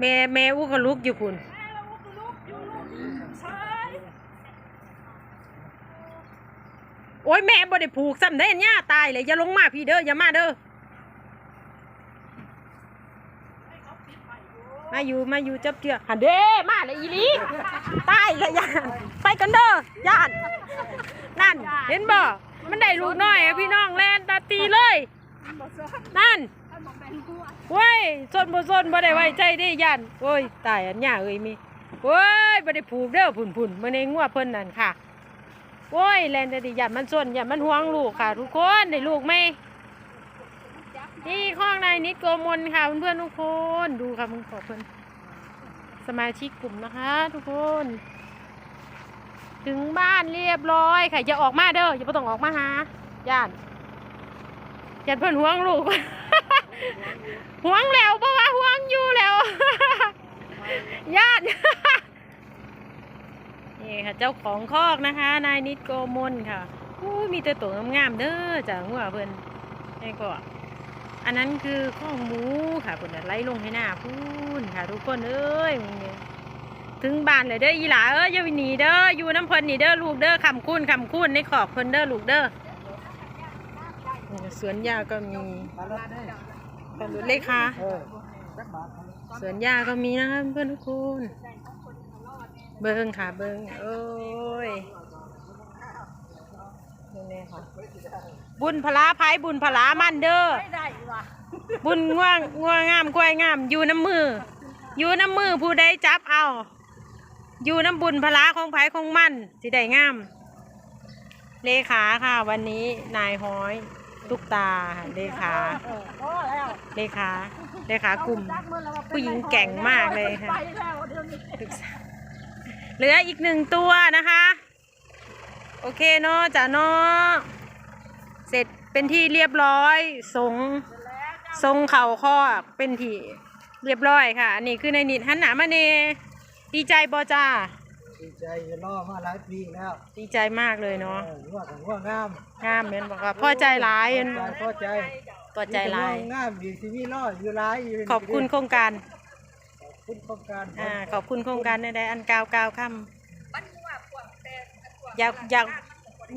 แม่แม่อู้ก็ลุกอยู่พุ่นแม่เราก็ลุกอยู่ลุกใช่โอ้ยแม่บ่ได้ผูกซ้ำได้อันย่าตายเลยอย่าลงมาพี่เด้ออย่ามาเด้อให้เขาปิดใหม่อยู่มาอยู่มาอยู่จับเถื่อหันเด้มาเลยอีหลีตายเลยย่านไปกันเด้อย่านนั่น เห็นบ่มันได้ลูกน้อยอะพี่น้องแลนตาตีเลยมันบอกเสื้อนั่นท่านบอก เว้ยซนบ่ซนบ่ได้ไว้ใจเด้ย่านโอ้ยตายอันย่าเอ้ยมีโอ้ยบ่ได้ผูกเด้อพุ่นพุ่นมื้อนี้งัวเพิ่นนั่นค่ะโอ้ยแลนแต่ดิย่านมันซนย่านมันห่วงลูกค่ะ ทุกคนได้ลูกไหมนี่ข้องในนิดโกมลค่ะเพื่อนๆทุกคนดูค่ะมึงขอเพิ่นสมาชิกกลุ่มนะคะ ทุกคน ถึงบ้านเรียบร้อยค่ะอย่าออกมาเด้ออย่าบ่ต้องออกมาหาย่านย่านเพิ่นห่วงลูก ห่วงแล้วเพราะว่าห่วงอยู่แล้วญาตินี่ค่ะเจ้าของคอกนะคะ นายนิดโกมลค่ะอู้มีแต่ตัวงามๆเด้อจ้ะหัวเพิ่นนี่ก็อันนั้นคือข้องหมูค่ะเดินน่ะไล่ลงให้หน้าพูนค่ะ ทุกคนเอ้ยถึงบ้านเลยเด้ออีหลาเอ้ยอย่าหนีเด้ออยู่น้ำเพิ่นนี่เด้อลูกเด้อคำคุ้นคำคุ้นในขอบเพิ่นเด้อลูกเด้อสวนยาก็มี เลขค่ะเออสักบาทสวนยาก็มีนะคะเพื่อนทุกคนเบิ้งค่ะเบิ้งโอ้ยนี่ๆค่ะบุญพลาภัยบุญพลามันเด้อไม่ได้ว่ะบุญง่วงง่วงงามกล้วยงาม อยู่น้ำมือ อยู่น้ำมือผู้ใดจับเอา อยู่น้ำบุญพลาของไผของมันสิได้งาม เลขาค่ะ วันนี้นายห้อย ตุกตาค่ะเลขาเออพอแล้วเลขาเลขากลุ่มจักมือแล้วว่าเป็นผู้หญิงแกร่งมากเลยค่ะไปแล้วเดี๋ยวนี้ศึกษาเหลืออีกหนึ่งตัวนะคะ โอเคเนาะจ้ะเนาะเสร็จเป็นที่เรียบร้อยทรงทรงเข่าข้อเป็นที่เรียบร้อยค่ะ อันนี้คือในนิดหันหนามาเนดีใจบอจ้า ดีใจล่อมาหลายปีแล้วดีใจมากเลยเนาะเออหัวของหัวงามงามเหมือนบอกว่าพ่อใจร้ายใจเห็นพอใจต่อใจร้ายมีแต่หัวงามดีที่มีล่ออยู่ร้ายอยู่ขอบคุณโครงการขอบคุณโครงการอ่าขอบคุณโครงการในอันกาวกาวค่ำอยากอยาก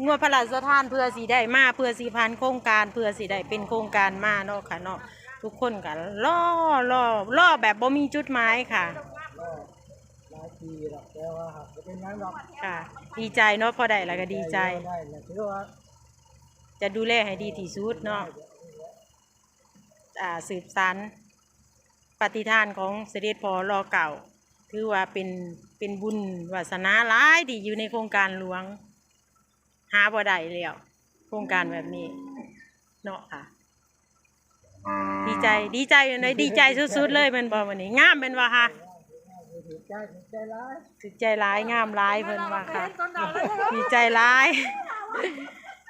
งวดพระราชทานเพื่อสีได้มาเพื่อสีพันโครงการ เพื่อสีได้เป็นโครงการมาเนาะค่ะเนาะทุกคนกันล่อล่อล่อแบบบ่มีจุดหมายค่ะ ล่อหลายปีหรอกแต่ว่าหากจะเป็นหยังหรอกค่ะ ดีใจเนาะพอได้แล้วก็ดีใจ ได้แล้วถือว่าจะดูแลให้ดีที่สุดเนาะอ่าสืบสันปฏิทานของเสด็จพอรอเก่า ถือว่าเป็นเป็นบุญวาสนาหลายที่อยู่ในโครงการหลวง หาบ่ได้แล้วโครงการแบบนี้ เนาะค่ะ ดีใจดีใจอยู่ในดีใจสุดๆเลยแมันบอกวันนี้งามเป็นว่าค่ะ ดีใจดีใจร้ายดีใจร้ายงามร้ายเพิ่นว่าค่ะดีใจร้าย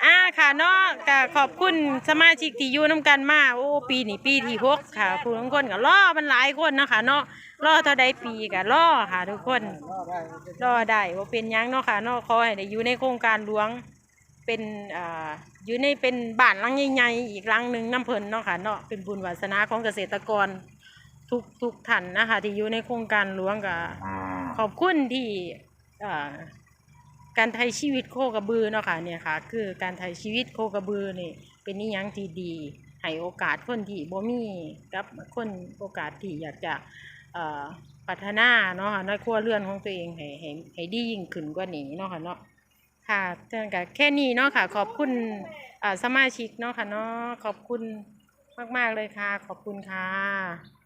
อ่าค่ะเนาะก็ขอบคุณสมาชิกที่อยู่น้ำกันมาโอ้ปีนี้ปีที่หกค่ะผู้ทุกคนก็รอมันหลายคนเนาะคะเนาะรอเท่าใดปีก็รอค่ะ ทุกคนล่อได้เป็นรอได้ว่าเป็นหยังเนาะค่ะเนาะขอให้ได้อยู่ในโครงการหลวงเป็นอ่าอยู่ในเป็นบ้านหลังใหญ่ๆอีกหลังหนึ่งน้ำเพลินเนาะค่ะเนาะเป็นบุญวาสนาของเกษตรกร ทุกทุกท่านนะคะ ที่อยู่ในโครงการหลวงก็ขอบคุณที่อ่าการไทยชีวิตโคกระบือเนาะค่ะเนี่ยค่ะ คือการไทยชีวิตโคกระบือนี่เป็นนิยังที่ดีให้โอกาสคนที่บ่มีกับคนโอกาสที่อยากจะเอ่อพัฒนาเนาะค่ะในครัวเรือนของตัวเองให้ให้ให้ดียิ่งขึ้นกว่านี้เนาะค่ะเนาะค่ะเท่านั้นก็แค่นี้เนาะค่ะ ขอบคุณอ่าสมาชิกเนาะค่ะเนาะขอบคุณมาก ๆ เลยค่ะ ขอบคุณค่ะ